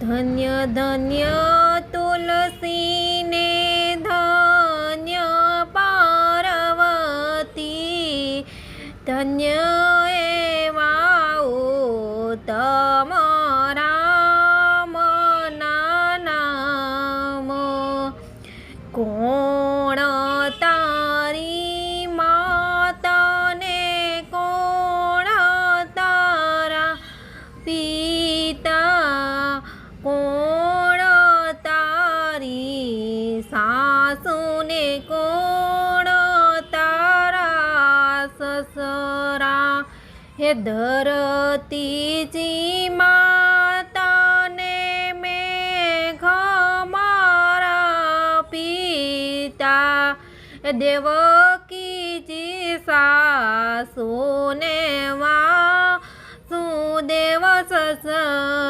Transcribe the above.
ધન્ય ધન્ય તુલસીને ધન્ય પાર્વતી ધન્ય એવાઓ તમારા નામ. કોણ સાસુને કોણ તારા સસરા હે ધરતીજી માતાને મેઘ મારા પિતા દેવકીજી સાસુને વા સુદેવ સસરા